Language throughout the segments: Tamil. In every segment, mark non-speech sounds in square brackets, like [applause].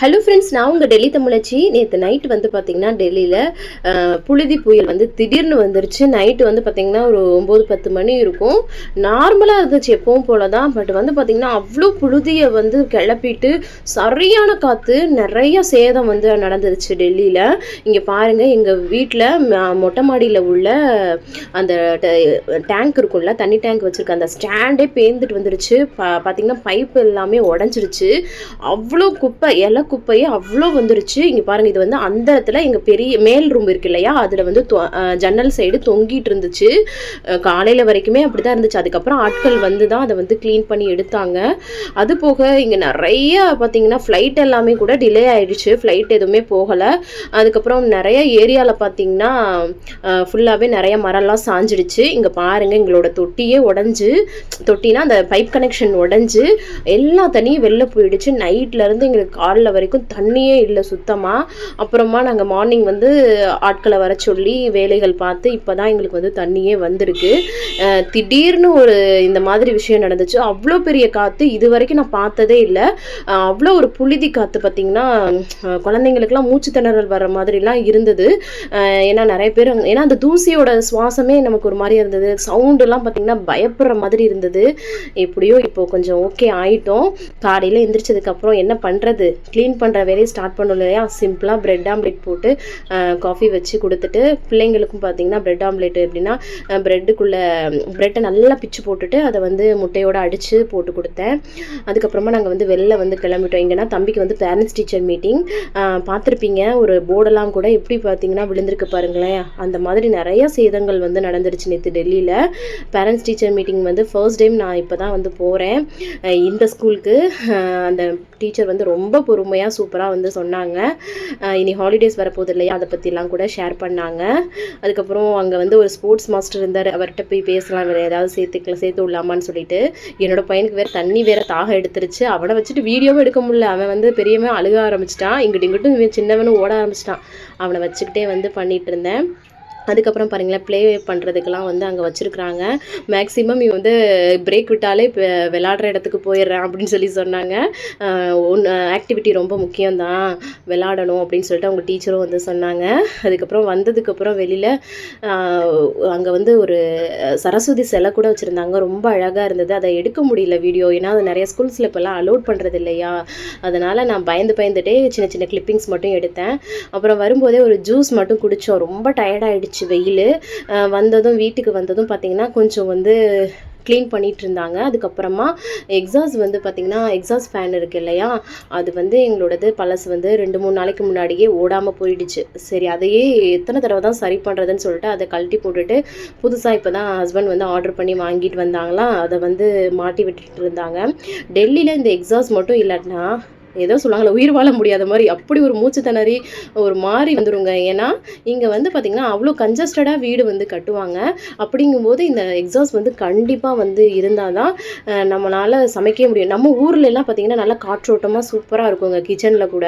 ஹலோ ஃப்ரெண்ட்ஸ் நான் உங்கள் டெல்லி தமிழச்சி. நேற்று நைட்டு வந்து பார்த்தீங்கன்னா டெல்லியில் புழுதி புயல் வந்து திடீர்னு வந்துருச்சு. நைட்டு வந்து பார்த்தீங்கன்னா ஒரு ஒம்பது பத்து மணி இருக்கும். நார்மலாக இருந்துச்சு எப்பவும் போல தான் பட் வந்து பார்த்தீங்கன்னா அவ்வளோ புழுதியை வந்து கிளப்பிட்டு சரியான காற்று நிறைய சேதம் வந்து நடந்துருச்சு டெல்லியில். இங்கே பாருங்கள் எங்கள் வீட்டில் மொட்டை மாடியில் உள்ள அந்த டேங்க் இருக்கும்ல தண்ணி டேங்க் வச்சுருக்க அந்த ஸ்டாண்டே பேர்ந்துட்டு வந்துருச்சு. பா பார்த்தீங்கன்னா பைப் எல்லாமே உடஞ்சிருச்சு. அவ்வளோ குப்பை இலை குப்பையே அவ்வளோ வந்துருச்சு. இங்கே பாருங்கள் இது வந்து அந்த இடத்துல எங்கள் பெரிய மேல் ரூம் இருக்கு இல்லையா? அதில் வந்து தொ- ஜன்னல் சைடு தொங்கிட்டு இருந்துச்சு. காலையில் வரைக்குமே அப்படி தான் இருந்துச்சு. அதுக்கப்புறம் ஆட்கள் வந்து தான் அதை வந்து க்ளீன் பண்ணி எடுத்தாங்க. அது போக இங்கே நிறைய பார்த்தீங்கன்னா ஃப்ளைட் எல்லாமே கூட டிலே ஆகிடுச்சு ஃப்ளைட் எதுவுமே போகலை. அதுக்கப்புறம் நிறைய ஏரியாவில் பார்த்தீங்கன்னா ஃபுல்லாகவே நிறைய மரம்லாம் சாஞ்சிடுச்சு. இங்கே பாருங்கள் எங்களோட தொட்டியே உடஞ்சி தொட்டினா அந்த பைப் கனெக்ஷன் உடஞ்சி எல்லா தண்ணியும் வெளில போயிடுச்சு. நைட்லேருந்து எங்களுக்கு காலைல வரைக்கும் தண்ணியே இல்லை சுத்தமாக அப்புறமா நாங்கள் மார்னிங் வந்து ஆட்களை வர சொல்லி வேலைகள் பார்த்து இப்போ தான் எங்களுக்கு வந்து தண்ணியே வந்திருக்கு. திடீர்னு ஒரு இந்த மாதிரி விஷயம் நடந்துச்சு. அவ்வளோ பெரிய காற்று இது வரைக்கும் நான் பார்த்ததே இல்லை. அவ்வளோ ஒரு புழுதி காற்று பார்த்தீங்கன்னா குழந்தைங்களுக்குலாம் மூச்சு திணறல் வர மாதிரிலாம் இருந்தது. ஏன்னா நிறைய பேர் ஏன்னா அந்த தூசியோட சுவாசமே நமக்கு ஒரு மாதிரி இருந்தது. சவுண்டெல்லாம் பார்த்தீங்கன்னா பயப்படுற மாதிரி இருந்தது. எப்படியோ இப்போ கொஞ்சம் ஓகே ஆயிட்டோம். காலையில் எந்திரிச்சதுக்கப்புறம் என்ன பண்ணுறது க்ளீன் பண்ணுற வேலையை ஸ்டார்ட் பண்ணணும் இல்லையா? சிம்பிளாக பிரெட் ஆம்லெட் போட்டு காஃபி வச்சு கொடுத்துட்டு பிள்ளைங்களுக்கும் பார்த்தீங்கன்னா பிரெட் ஆம்லேட் எப்படின்னா ப்ரெட்டுக்குள்ளே ப்ரெட்டை நல்லா பிச்சு போட்டுட்டு அதை வந்து முட்டையோடு அடித்து போட்டு கொடுத்தேன். அதுக்கப்புறமா நாங்கள் வந்து வெளில வந்து கிளம்பிட்டோம். எங்கன்னா தம்பிக்கு வந்து பேரண்ட்ஸ் டீச்சர் மீட்டிங் பார்த்துருப்பீங்க ஒரு போர்டெல்லாம் கூட எப்படி பார்த்தீங்கன்னா விழுந்திருக்கு பாருங்களேன். அந்த மாதிரி நிறைய சேதங்கள் வந்து நடந்துருச்சு நேற்று டெல்லியில். பேரண்ட்ஸ் டீச்சர் மீட்டிங் வந்து ஃபர்ஸ்ட் டைம் நான் இப்போ தான் வந்து போகிறேன் இந்த ஸ்கூலுக்கு அந்த டீச்சர் வந்து ரொம்ப செம்மையாக சூப்பராக வந்து சொன்னாங்க. இனி ஹாலிடேஸ் வரப்போகுது இல்லையா அதை பற்றிலாம் கூட ஷேர் பண்ணாங்க. அதுக்கப்புறம் அங்கே வந்து ஒரு ஸ்போர்ட்ஸ் மாஸ்டர் இருந்தார். அவர்கிட்ட போய் பேசலாம் வேறு ஏதாவது சேர்த்துக்கலாம் சேர்த்து விடலாமான்னு சொல்லிட்டு. என்னோட பையனுக்கு வேறு தண்ணி வேறு தாகம் எடுத்துருச்சு. அவனை வச்சுட்டு வீடியோவும் எடுக்க முடியல. அவன் வந்து பெரியவன் அழுக ஆரம்பிச்சிட்டான். இங்கிட்டு இங்கிட்டும் சின்னவனும் ஓட ஆரம்பிச்சிட்டான். அவனை வச்சுக்கிட்டே வந்து பண்ணிகிட்டு இருந்தேன். அதுக்கப்புறம் பாருங்களேன் ப்ளே பண்ணுறதுக்கெலாம் வந்து அங்கே வச்சுருக்குறாங்க. மேக்ஸிமம் இவன் வந்து பிரேக் விட்டாலே இப்போ விளாடுற இடத்துக்கு போயிடுறேன் அப்படின்னு சொல்லி சொன்னாங்க. ஒன்று ஆக்டிவிட்டி ரொம்ப முக்கியம்தான். விளாடணும் அப்படின்னு சொல்லிட்டு அவங்க டீச்சரும் வந்து சொன்னாங்க. அதுக்கப்புறம் வந்ததுக்கப்புறம் வெளியில் அங்கே வந்து ஒரு சரஸ்வதி சிலை கூட வச்சுருந்தாங்க. ரொம்ப அழகாக இருந்தது. அதை எடுக்க முடியல வீடியோ ஏன்னா அது நிறைய ஸ்கூல்ஸில் இப்போல்லாம் அலோட் பண்ணுறது இல்லையா? அதனால் நான் பயந்து பயந்துட்டே சின்ன சின்ன கிளிப்பிங்ஸ் மட்டும் எடுத்தேன். அப்புறம் வரும்போதே ஒரு ஜூஸ் மட்டும் குடித்தோம் ரொம்ப போயிடுச்சு வெயில் வந்ததும் வீட்டுக்கு வந்ததும் பார்த்திங்கன்னா கொஞ்சம் வந்து க்ளீன் பண்ணிகிட்டு இருந்தாங்க. அதுக்கப்புறமா எக்ஸாஸ் வந்து பார்த்திங்கன்னா எக்ஸாஸ் ஃபேன் இருக்கு இல்லையா? அது வந்து எங்களோடது பழசு வந்து ரெண்டு மூணு நாளைக்கு முன்னாடியே ஓடாமல் போயிடுச்சு. சரி அதையே எத்தனை தடவை தான் சரி பண்ணுறதுன்னு சொல்லிட்டு அதை கழட்டி போட்டுட்டு புதுசாக இப்போ தான் ஹஸ்பண்ட் வந்து ஆர்டர் பண்ணி வாங்கிட்டு வந்தாங்களா? அதை வந்து மாட்டி விட்டுட்டு இருந்தாங்க. டெல்லியில் இந்த எக்ஸாஸ் மட்டும் இல்லைன்னா ஏதோ சொல்லுவாங்களே உயிர் வாழ முடியாத மாதிரி. அப்படி ஒரு மூச்சு திணறி ஒரு மாதிரி வந்துருங்க. ஏன்னா இங்கே வந்து பார்த்திங்கன்னா அவ்வளோ கன்ஜஸ்டடாக வீடு வந்து கட்டுவாங்க. அப்படிங்கும்போது இந்த எக்ஸாஸ்ட் வந்து கண்டிப்பாக வந்து இருந்தால் தான் நம்மளால் சமைக்க முடியும். நம்ம ஊர்ல எல்லாம் பார்த்திங்கன்னா நல்லா காற்றோட்டமாக சூப்பராக இருக்குங்க. கிச்சனில் கூட.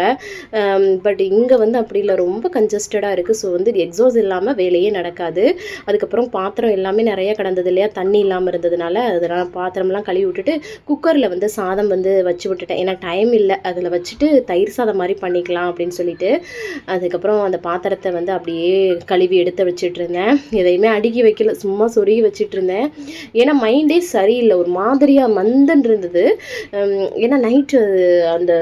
பட் இங்கே வந்து அப்படி இல்லை. ரொம்ப கன்ஜஸ்டடாக இருக்குது ஸோ வந்து எக்ஸாஸ்ட் இல்லாமல் வேலையே நடக்காது. அதுக்கப்புறம் பாத்திரம் எல்லாமே நிறைய கிடந்தது இல்லையா? தண்ணி இல்லாமல் இருந்ததுனால அதெல்லாம் பாத்திரம்லாம் கழுவி விட்டுட்டு குக்கரில் வந்து சாதம் வந்து வச்சு விட்டுட்டேன். ஏன்னா டைம் இல்லை. அதில் வச்சுட்டு தயிர் சாதம் மாதிரி பண்ணிக்கலாம் அப்படின்னு சொல்லிட்டு அதுக்கப்புறம் அந்த பாத்திரத்தை வந்து அப்படியே கழுவி எடுத்து வச்சுட்டு இருந்தேன். எதையுமே அடுக்கி வைக்கல சும்மா சொருகி வச்சுட்டு இருந்தேன். ஏன்னா மைண்டே சரியில்லை. ஒரு மாதிரியாக மந்தன் இருந்தது. ஏன்னா நைட்டு அந்த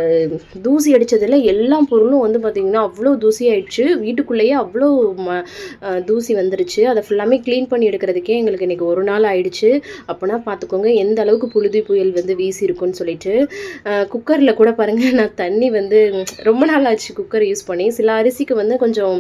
தூசி அடித்ததில் எல்லா பொருளும் வந்து பார்த்திங்கன்னா அவ்வளோ தூசி ஆயிடுச்சு. வீட்டுக்குள்ளேயே அவ்வளோ ம தூசி வந்துருச்சு. அதை ஃபுல்லாமே க்ளீன் பண்ணி எடுக்கிறதுக்கே எங்களுக்கு இன்றைக்கி ஒரு நாள் ஆயிடுச்சு. அப்போனா பார்த்துக்கோங்க எந்த அளவுக்கு புழுதி புயல் வந்து வீசி இருக்குன்னு சொல்லிட்டு குக்கரில் கூட பாருங்கள் [laughs] நான் தண்ணி வந்து ரொம்ப நாள் ஆச்சு குக்கர் யூஸ் பண்ணி. சில அரிசிக்கு வந்து கொஞ்சம்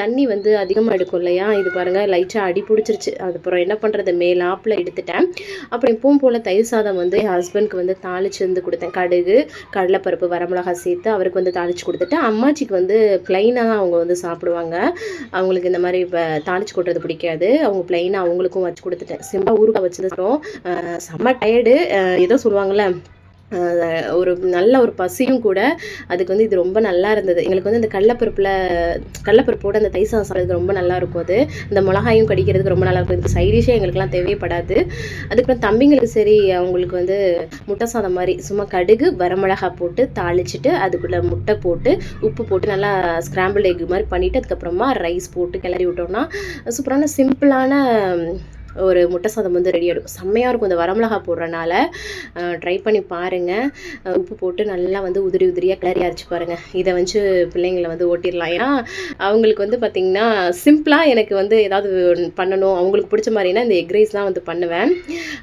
தண்ணி வந்து அதிகமாக எடுக்கும் இல்லையா? இது பாருங்கள் லைட்டாக அடி பிடிச்சிருச்சு. அதுக்கப்புறம் என்ன பண்ணுறது மேலாப்பில் எடுத்துட்டேன். அப்புறம் எப்பவும் போல் தயிர் சாதம் வந்து என் ஹஸ்பண்ட்க்கு வந்து தாளிச்சு வந்து கொடுத்தேன். கடுகு கடலைப்பருப்பு வரமிளகா சேர்த்து அவருக்கு வந்து தாளிச்சு கொடுத்துட்டு அம்மாச்சிக்கு வந்து ப்ளைனாக தான் அவங்க வந்து சாப்பிடுவாங்க. அவங்களுக்கு இந்த மாதிரி இப்போ தாளிச்சு கொட்டுறது பிடிக்காது. அவங்க ப்ளைனாக அவங்களுக்கும் வச்சு கொடுத்துட்டேன். சிம்பிளாக ஊறுகாய் வச்சதுக்கப்புறம் செம்ம டயர்டு ஏதோ சொல்லுவாங்கள்ல ஒரு நல்ல ஒரு பசியும் கூட அதுக்கு வந்து இது ரொம்ப நல்லா இருந்தது. எங்களுக்கு வந்து இந்த கடலப்பருப்பில் கடலப்பருப்போட அந்த தை சாதம் சாப்பிட்றதுக்கு ரொம்ப நல்லா இருக்கும் அது. இந்த மிளகாயும் கடிக்கிறதுக்கு ரொம்ப நல்லா இருக்கும். இதுக்கு சைடிஷே எங்களுக்குலாம் தேவைப்படாது. அதுக்கப்புறம் தம்பிங்களுக்கு சரி அவங்களுக்கு வந்து முட்டை சாதம் மாதிரி சும்மா கடுகு வரமிளகா போட்டு தாளிச்சிட்டு அதுக்குள்ளே முட்டை போட்டு உப்பு போட்டு நல்லா ஸ்க்ராம்பிள் எக் மாதிரி பண்ணிவிட்டு அதுக்கப்புறமா ரைஸ் போட்டு கிளறி விட்டோம்னா சூப்பரான சிம்பிளான ஒரு முட்டை சாதம் வந்து ரெடி ஆகிடும் செம்மையாக இருக்கும். இந்த வரமிளகா போடுறனால ட்ரை பண்ணி பாருங்கள் உப்பு போட்டு நல்லா வந்து உதிரி உதிரியாக கிளறி அரைச்சி பாருங்கள் இதை வச்சு பிள்ளைங்களை வந்து ஓட்டிடலாம். ஏன்னா அவங்களுக்கு வந்து பார்த்திங்கன்னா சிம்பிளாக எனக்கு வந்து ஏதாவது பண்ணணும். அவங்களுக்கு பிடிச்ச மாதிரினா இந்த எக் ரைஸ் தான் வந்து பண்ணுவேன்.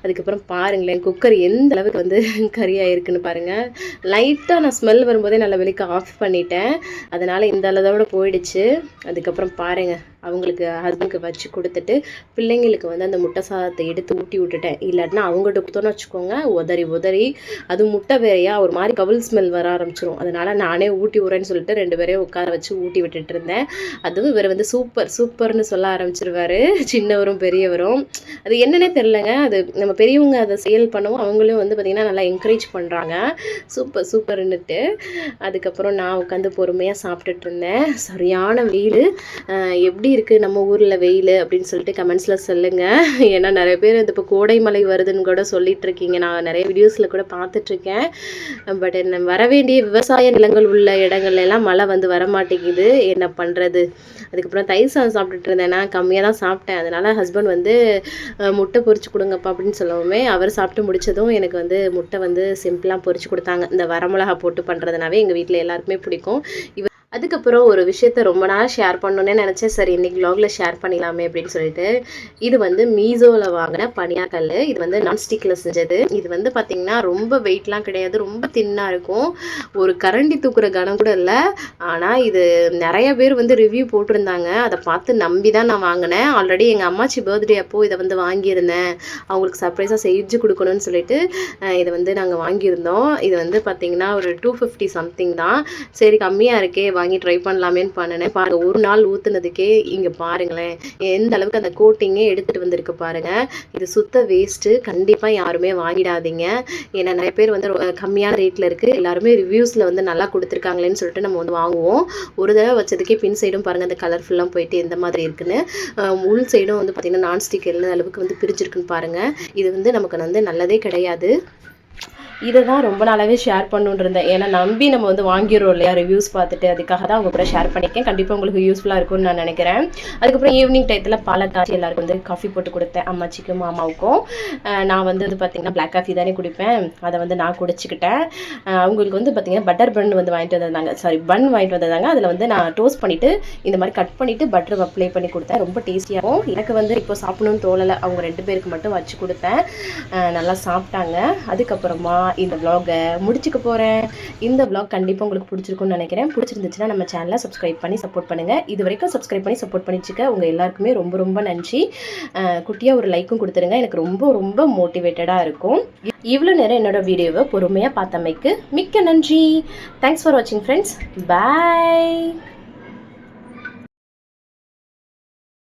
அதுக்கப்புறம் பாருங்களேன் குக்கர் எந்த அளவுக்கு வந்து [laughs] கறியாக இருக்குன்னு பாருங்கள் லைட்டாக நான் ஸ்மெல் வரும்போதே நல்லா வெளிக்கு ஆஃப் பண்ணிட்டேன். அதனால் இந்த அளவோட போயிடுச்சு. அதுக்கப்புறம் பாருங்கள் அவங்களுக்கு ஹஸ்பண்டுக்கு வச்சு கொடுத்துட்டு பிள்ளைங்களுக்கு வந்து அந்த முட்டை சாதத்தை எடுத்து ஊட்டி விட்டுட்டேன். இல்லாட்டினா அவங்ககிட்ட கொடுத்தோன்னு வச்சுக்கோங்க உதறி உதறி அது முட்டை வேறையா ஒரு மாதிரி கவுல் ஸ்மெல் வர ஆரம்பிச்சிரும். அதனால் நானே ஊட்டி விட்றேன்னு சொல்லிட்டு ரெண்டு பேரையும் உட்கார வச்சு ஊட்டி விட்டுட்டு இருந்தேன். அதுவும் இவர் வந்து சூப்பர் சூப்பர்னு சொல்ல ஆரம்பிச்சிருவாரு. சின்னவரும் பெரியவரும். அது என்னன்னே தெரிலங்க அது நம்ம பெரியவங்க அதை செயல் பண்ணவும். அவங்களும் வந்து பார்த்திங்கன்னா நல்லா என்கரேஜ் பண்ணுறாங்க சூப்பர் சூப்பர்னுட்டு அதுக்கப்புறம் நான் உட்காந்து பொறுமையாக சாப்பிட்டுட்டு இருந்தேன். சரியான வெயில். எப்படி இருக்குது நம்ம ஊரில் வெயில் அப்படின்னு சொல்லிட்டு கமெண்ட்ஸில் சொல்லுங்கள் ஏன்னா நிறைய பேர் இந்த இப்போ கோடை மலை வருதுன்னு கூட சொல்லிட்டு இருக்கீங்க. நான் நிறைய வீடியோஸில் கூட பார்த்துட்ருக்கேன் பட் என்ன வர வேண்டிய விவசாய நிலங்கள் உள்ள இடங்கள்ல எல்லாம் மழை வந்து வர மாட்டேங்குது. என்ன பண்ணுறது அதுக்கப்புறம் தயிர் சாதம் சாப்பிட்டுட்டு இருந்தேன். நான் கம்மியாக தான் சாப்பிட்டேன். அதனால் ஹஸ்பண்ட் வந்து முட்டை பொறிச்சு கொடுங்கப்பா அப்படின்னு சொல்லவுமே அவர் சாப்பிட்டு முடிச்சதும் எனக்கு வந்து முட்டை வந்து சிம்பிளாக பொறிச்சு கொடுத்தாங்க. இந்த வரமிளகா போட்டு பண்ணுறதுனாவே எங்கள் வீட்டில் எல்லாருக்குமே பிடிக்கும். இவர் அதுக்கப்புறம் ஒரு விஷயத்த ரொம்ப நாள் ஷேர் பண்ணணுன்னே நினச்சேன். சரி இன்னைக்கு vlogல ஷேர் பண்ணிடலாமே அப்படின்னு சொல்லிட்டு. இது வந்து மீசோவில் வாங்கின பனியாக்கல் இது வந்து நான்ஸ்டிக்கில் செஞ்சது. இது வந்து பார்த்திங்கன்னா ரொம்ப வெயிட்லாம் கிடையாது. ரொம்ப தின்னாக இருக்கும். ஒரு கரண்டி தூக்குற கனம் கூட இல்லை. ஆனால் இது நிறைய பேர் வந்து ரிவ்யூ போட்டிருந்தாங்க. அதை பார்த்து நம்பி தான் நான் வாங்கினேன். ஆல்ரெடி எங்கள் அம்மாச்சி பர்த்டே அப்போது இதை வந்து வாங்கியிருந்தேன். அவங்களுக்கு சர்ப்ரைஸாக செஞ்சு கொடுக்கணும்னு சொல்லிட்டு இதை வந்து நாங்கள் வாங்கியிருந்தோம். இது வந்து பார்த்திங்கன்னா ஒரு டூ ஃபிஃப்டி சம்திங் தான். சரி கம்மியாக இருக்கே வாங்கி ட்ரை பண்ணலாமேன்னு பண்ணினேன். பாருங்க ஒரு நாள் ஊற்றுனதுக்கே இங்கே பாருங்களேன். எந்த அளவுக்கு அந்த கோட்டிங்கே எடுத்துகிட்டு வந்திருக்கு பாருங்க. இது சுத்த வேஸ்ட்டு கண்டிப்பாக யாருமே வாங்கிடாதீங்க. ஏன்னா நிறைய பேர் வந்து ரொ- கம்மியான ரேட்டில் இருக்குது எல்லாருமே ரிவ்யூஸில் வந்து நல்லா கொடுத்துருக்காங்களேன்னு சொல்லிட்டு நம்ம வந்து வாங்குவோம். ஒரு தடவை வச்சதுக்கே பின் சைடும் பாருங்கள் அந்த கலர்ஃபுல்லாக போயிட்டு எந்த மாதிரி இருக்குன்னு. உள் சைடும் வந்து பார்த்திங்கன்னா நான்ஸ்டிக் எந்த அளவுக்கு வந்து பிரிஞ்சிருக்குன்னு பாருங்கள் இது வந்து நமக்கு வந்து நல்லதே கிடையாது. இதை தான் ரொம்ப நாளாகவே ஷேர் பண்ணுன்னு இருந்தேன். ஏன்னா நம்பி நம்ம வந்து வாங்கிடுறோம் இல்லையா? ரிவ்யூஸ் பார்த்துட்டு அதுக்காக தான் உங்க கூட ஷேர் பண்ணியிருக்கேன். கண்டிப்பாக உங்களுக்கு யூஸ்ஃபுல்லாக இருக்கும்னு நான் நினைக்கிறேன். அதுக்கப்புறம் ஈவினிங் டயத்தில் பல காய்ச்சி எல்லாருக்கும் வந்து காஃபி போட்டு கொடுத்தேன். அம்மாச்சிக்கும் மாமாவுக்கும். நான் வந்து இது பார்த்தீங்கன்னா பிளாக் காஃபி தானே குடிப்பேன். அதை வந்து நான் குடிச்சிக்கிட்டேன். அவங்களுக்கு வந்து பார்த்தீங்கன்னா பட்டர் பன் வந்து வாங்கிட்டு வந்திருந்தாங்க. சாரி பன் வாங்கிட்டு வந்திருந்தாங்க. அதில் வந்து நான் டோஸ்ட் பண்ணிவிட்டு இந்த மாதிரி கட் பண்ணிவிட்டு பட்டர் அப்ளை பண்ணி கொடுத்தேன். ரொம்ப டேஸ்டியாகவும் எனக்கு வந்து இப்போ சாப்பிடணும்னு தோணலை. அவங்க ரெண்டு பேருக்கு மட்டும் வச்சு கொடுத்தேன். நல்லா சாப்பிட்டாங்க. அதுக்கப்புறமா இந்த vlog-அ முடிச்சுக்க போகிறேன் இந்த vlog கண்டிப்பாக உங்களுக்கு பிடிச்சிருக்கும்னு நினைக்கிறேன். பிடிச்சிருந்துச்சுன்னா நம்ம சேனலை சப்ஸ்கிரைப் பண்ணி சப்போர்ட் பண்ணுங்கள் இது வரைக்கும் சப்ஸ்கிரைப் பண்ணி சப்போர்ட் பண்ணிச்சுக்க உங்கள் எல்லாருக்குமே ரொம்ப ரொம்ப நன்றி. குட்டியாக ஒரு லைக்கும் கொடுத்துருங்க. எனக்கு ரொம்ப ரொம்ப மோட்டிவேட்டடாக இருக்கும். இவ்வளோ நேரம் என்னோட வீடியோவை பொறுமையாக பார்த்தமைக்கு மிக்க நன்றி. தேங்க்ஸ் ஃபார் வாட்சிங் ஃப்ரெண்ட்ஸ் பாய்